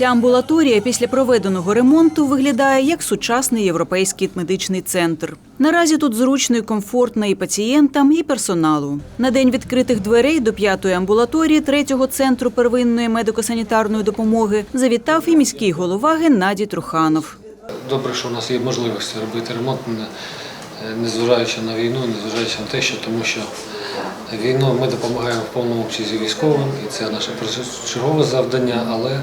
Ця амбулаторія після проведеного ремонту виглядає як сучасний європейський медичний центр. Наразі тут зручно і комфортно і пацієнтам, і персоналу. На день відкритих дверей до п'ятої амбулаторії третього центру первинної медико-санітарної допомоги завітав і міський голова Геннадій Труханов. Добре, що у нас є можливість робити ремонт, незважаючи на війну, незважаючи на те, що тому що війну ми допомагаємо в повному обсязі військовим, і це наше першочергове завдання, але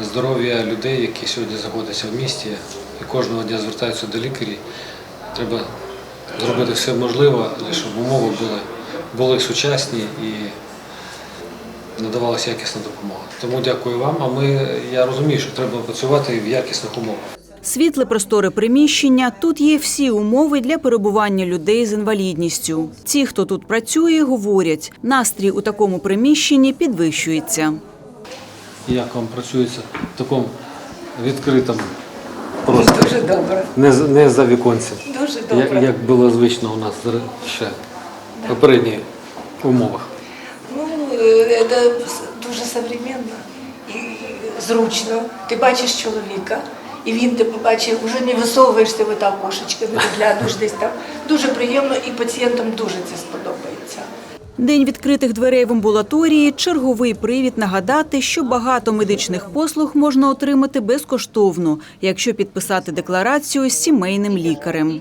здоров'я людей, які сьогодні знаходяться в місті і кожного дня звертаються до лікарів, треба зробити все можливе, щоб умови були, були сучасні і надавалася якісна допомога. Тому дякую вам. А ми я розумію, що треба працювати в якісних умовах. Світле просторе приміщення. Тут є всі умови для перебування людей з інвалідністю. Ті, хто тут працює, говорять, настрій у такому приміщенні підвищується. Як вам працюється в такому відкритому просторі? Дуже добре, Не, не за віконцем, дуже як, добре. як було звично у нас ще в попередніх умовах. Ну, е, це дуже современно і зручно. Ти бачиш чоловіка, і він тебе бачить, вже не висовуєшся в окошечко, не виглядуєш десь там. Дуже приємно і пацієнтам дуже це сподобається. День відкритих дверей в амбулаторії черговий привід нагадати, що багато медичних послуг можна отримати безкоштовно, якщо підписати декларацію з сімейним лікарем.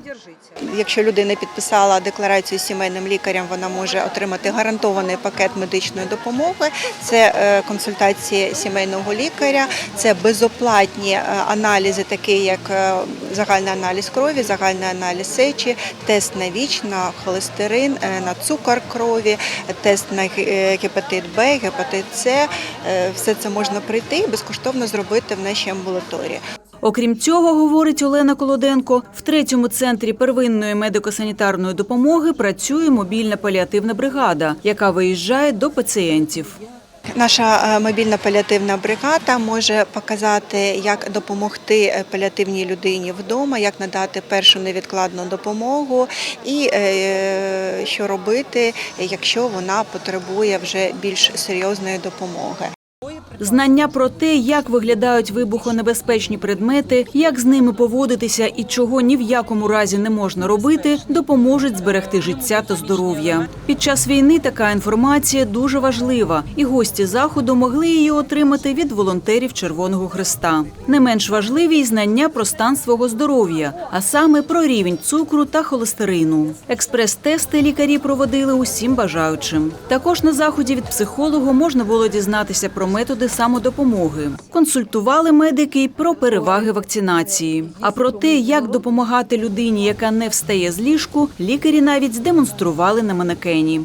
Якщо людина підписала декларацію сімейним лікарем, вона може отримати гарантований пакет медичної допомоги. Це е, консультації сімейного лікаря, це безоплатні е, аналізи, такі як е, загальний аналіз крові, загальний аналіз сечі, тест на ВІЧ, на холестерин, на цукор крові, тест на гепатит Б, гепатит С. Все це можна прийти і безкоштовно зробити в нашій амбулаторії. Окрім цього, говорить Олена Колоденко, в третьому центрі первинної медико-санітарної допомоги працює мобільна паліативна бригада, яка виїжджає до пацієнтів. Наша е, мобільна паліативна бригада може показати, як допомогти е, паліативній людині вдома, як надати першу невідкладну допомогу і е, що робити, якщо вона потребує вже більш серйозної допомоги. Знання про те, як виглядають вибухонебезпечні предмети, як з ними поводитися і чого ні в якому разі не можна робити, допоможуть зберегти життя та здоров'я. Під час війни така інформація дуже важлива, і гості заходу могли її отримати від волонтерів Червоного Христа. Не менш важливі й знання про стан свого здоров'я, а саме про рівень цукру та холестерину. Експрес-тести лікарі проводили усім бажаючим. Також на заході від психолога можна було дізнатися про методи самодопомоги. Консультували медики про переваги вакцинації. А про те, як допомагати людині, яка не встає з ліжку, лікарі навіть здемонстрували на манекені.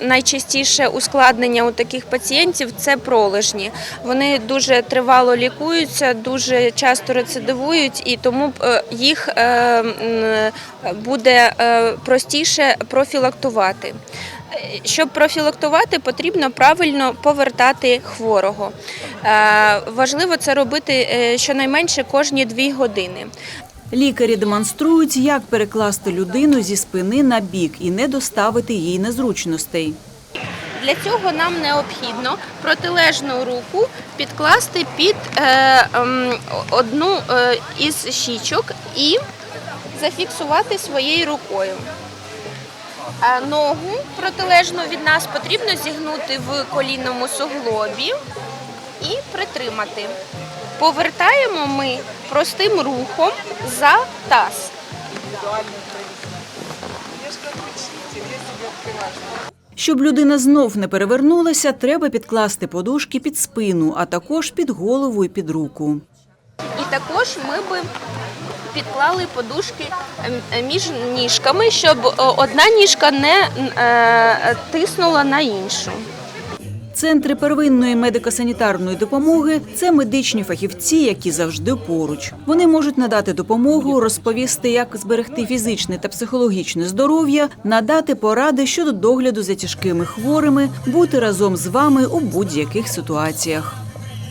Найчастіше ускладнення у таких пацієнтів це пролежні. Вони дуже тривало лікуються, дуже часто рецидивують, і тому е, їх е, буде е, простіше профілактувати. Щоб профілактувати, потрібно правильно повертати хворого. Е, Важливо це робити е, щонайменше кожні дві години. Лікарі демонструють, як перекласти людину зі спини на бік і не доставити їй незручностей. Для цього нам необхідно протилежну руку підкласти під е, ем, одну із щічок і зафіксувати своєю рукою. А ногу протилежну від нас потрібно зігнути в колінному суглобі і притримати. Повертаємо ми простим рухом за таз. Щоб людина знов не перевернулася, треба підкласти подушки під спину, а також під голову і під руку. І також ми би підклали подушки ем, між ніжками, щоб е, одна ніжка не е, тиснула на іншу. Центри первинної медико-санітарної допомоги це медичні фахівці, які завжди поруч. Вони можуть надати допомогу, розповісти, як зберегти фізичне та психологічне здоров'я, надати поради щодо догляду за тяжкими хворими, бути разом з вами у будь-яких ситуаціях.